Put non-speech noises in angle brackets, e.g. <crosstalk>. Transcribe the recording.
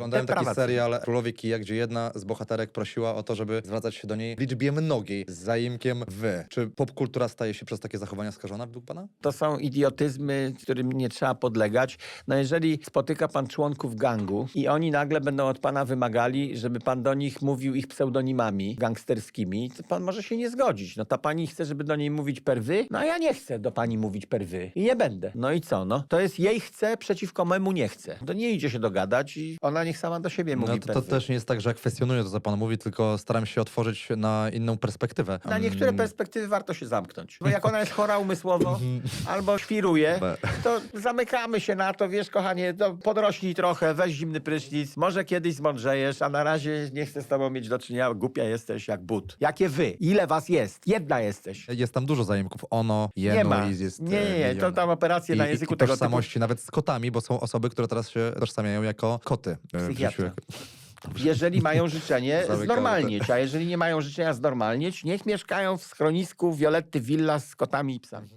Oglądałem taki serial Królowie Kija, gdzie jedna z bohaterek prosiła o to, żeby zwracać się do niej w liczbie mnogiej z zaimkiem wy. Czy popkultura staje się przez takie zachowania skażona według pana? To są idiotyzmy, którym nie trzeba podlegać. No jeżeli spotyka pan członków gangu i oni nagle będą od pana wymagali, żeby pan do nich mówił ich pseudonimami gangsterskimi, to pan może się nie zgodzić. No ta pani chce, żeby do niej mówić perwy, no a ja nie chcę do pani mówić perwy i nie będę. No i co? No to jest jej chce przeciwko memu nie chce. To nie idzie się dogadać i ona niech sama do siebie mówi No to, to też nie jest tak, że ja kwestionuję to, co pan mówi, tylko staram się otworzyć na inną perspektywę. Na niektóre Mm, perspektywy warto się zamknąć. Bo jak ona jest chora umysłowo <laughs> albo świruje, Be. to zamykamy się na to, wiesz, kochanie, to podrośnij trochę, weź zimny prysznic, może kiedyś zmądrzejesz, a na razie nie chcę z tobą mieć do czynienia, głupia jesteś jak but. Jakie wy? Ile was jest? Jedna jesteś. Jest tam dużo zaimków. Ono, Nie Jenu, ma. jest Nie, nie, nie, to tam operacje I, na języku i tego typu. tożsamości nawet z kotami, bo są osoby, które teraz się tożsamiają jako koty. Psychiatra. <laughs> Jeżeli mają życzenie, <laughs> znormalnieć, a jeżeli nie mają życzenia, znormalnieć, niech mieszkają w schronisku Violetty Villa z kotami i psami.